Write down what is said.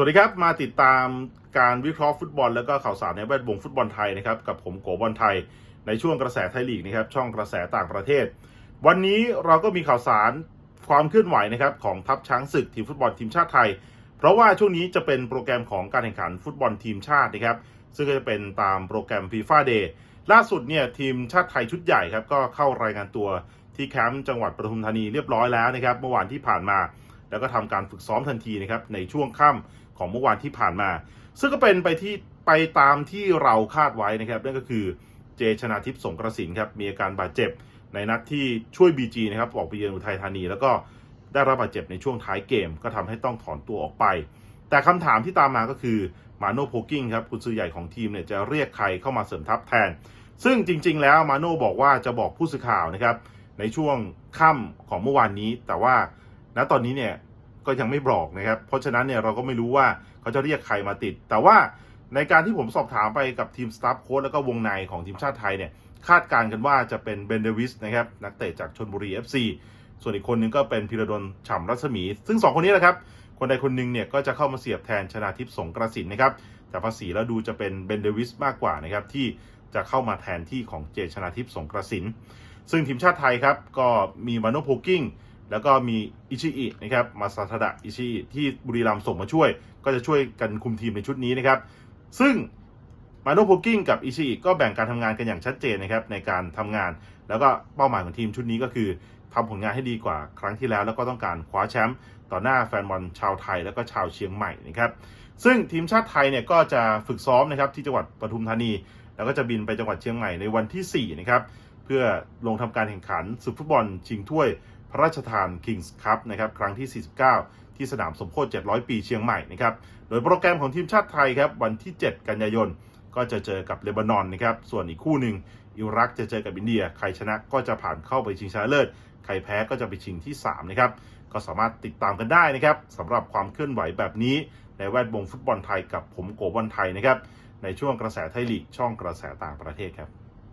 สวัสดีครับ มาติดตามการวิเคราะห์ฟุตบอล แล้วก็ข่าวสารในแวดวงฟุตบอลไทยนะครับ กับผมโกบอลไทย ในช่วงกระแสไทยลีกนะครับ ช่องกระแสต่างประเทศ วันนี้เราก็มีข่าวสารความเคลื่อนไหวนะครับของทัพช้างศึกทีมฟุตบอลทีมชาติไทย เพราะว่าช่วงนี้จะเป็นโปรแกรมของการแข่งขันฟุตบอลทีมชาตินะครับ ซึ่งก็จะเป็นตามโปรแกรม FIFA Day ล่าสุดเนี่ยทีมชาติไทยชุดใหญ่ครับก็เข้ารายงานตัวที่แคมป์จังหวัดปทุมธานีเรียบร้อยแล้วนะครับ เมื่อวานที่ผ่านมา แล้วก็ทำการฝึกซ้อมทันทีนะครับในช่วงค่ำของเมื่อวานที่ผ่านมา ซึ่งก็เป็นไปที่ไปตามที่เราคาดไว้นะครับนั่นก็คือเจชนาทิพย์สงกระสินครับมีอาการบาดเจ็บ ในนัดที่ช่วย BG นะครับออกไปเยือนอุทัยธานี แล้วก็ได้รับบาดเจ็บในช่วงท้ายเกม ก็ทำให้ต้องถอนตัวออกไป แต่คำถามที่ตามมาก็คือมาโน่โพกิ้งครับกุนซือใหญ่ของทีมเนี่ยจะเรียกใครเข้ามาเสริมทัพแทน ซึ่งจริง ๆ แล้วมาโน่บอกว่าจะบอกผู้สื่อข่าวนะครับในช่วงค่ำของเมื่อวานนี้ แต่ว่า ณตอนนี้เนี่ยก็ยังไม่บอกนะครับ เพราะฉะนั้นเนี่ยเราก็ไม่รู้ว่าเขาจะเรียกใครมาติด แต่ว่าในการที่ผมสอบถามไปกับทีมสตาฟโค้ชแล้วก็วงในของทีมชาติไทยเนี่ยคาดการณ์กันว่าจะเป็นเบนเดวิสนะครับนักเตะจากชนบุรี FC ส่วนอีกคนนึงก็เป็นพิรดลฉ่ำรัศมี ซึ่งสองคนนี้แหละครับ คนใดคนหนึ่งเนี่ยก็จะเข้ามาเสียบแทนชนาทิพย์สงกระสินนะครับ แต่ภาษีแล้วดูจะเป็นเบนเดวิสมากกว่านะครับที่จะเข้ามาแทนที่ของเจชนาทิพย์สงกระสิน ซึ่งทีมชาติไทยครับก็มีมาโนโพกิ้ง แล้วก็มีอิชิอินะครับมาซาทาดะอิชิอิที่บุรีรัมย์ส่งมาช่วย ก็จะช่วยกันคุมทีมในชุดนี้นะครับ ซึ่งมาโนโพกิ้งกับอิชิอิก็แบ่งการทำงานกันอย่างชัดเจนนะครับในการทำงาน แล้วก็เป้าหมายของทีมชุดนี้ก็คือทำผลงานให้ดีกว่าครั้งที่แล้ว แล้วก็ต้องการคว้าแชมป์ต่อหน้าแฟนบอลชาวไทยแล้วก็ชาวเชียงใหม่นะครับซึ่งทีมชาติไทยเนี่ยก็จะฝึกซ้อมนะครับที่จังหวัดปทุมธานี แล้วก็จะบินไปจังหวัดเชียงใหม่ในวันที่4นะครับเพื่อลงทำการแข่งขันศึกฟุตบอลชิงถ้วย พระราชทาน Kings Cup นะครับครั้งที่ 49 ที่สนามสมโพธิ700 ปีเชียงใหม่นะครับโดยโปรแกรมของทีมชาติไทยครับวันที่ 7 กันยายน ก็จะเจอกับเลบานอนนะครับส่วนอีกคู่หนึ่งอิรักจะเจอกับอินเดีย ใครชนะก็จะผ่านเข้าไปชิงชนะเลิศใครแพ้ก็จะไปชิงที่ 3 นะครับ ก็สามารถติดตามกันได้นะครับสำหรับความเคลื่อนไหวแบบนี้ในแวดวงฟุตบอลไทยกับผมโกบอลไทยนะครับในช่วงกระแสไทยลีกช่องกระแสต่างประเทศครับ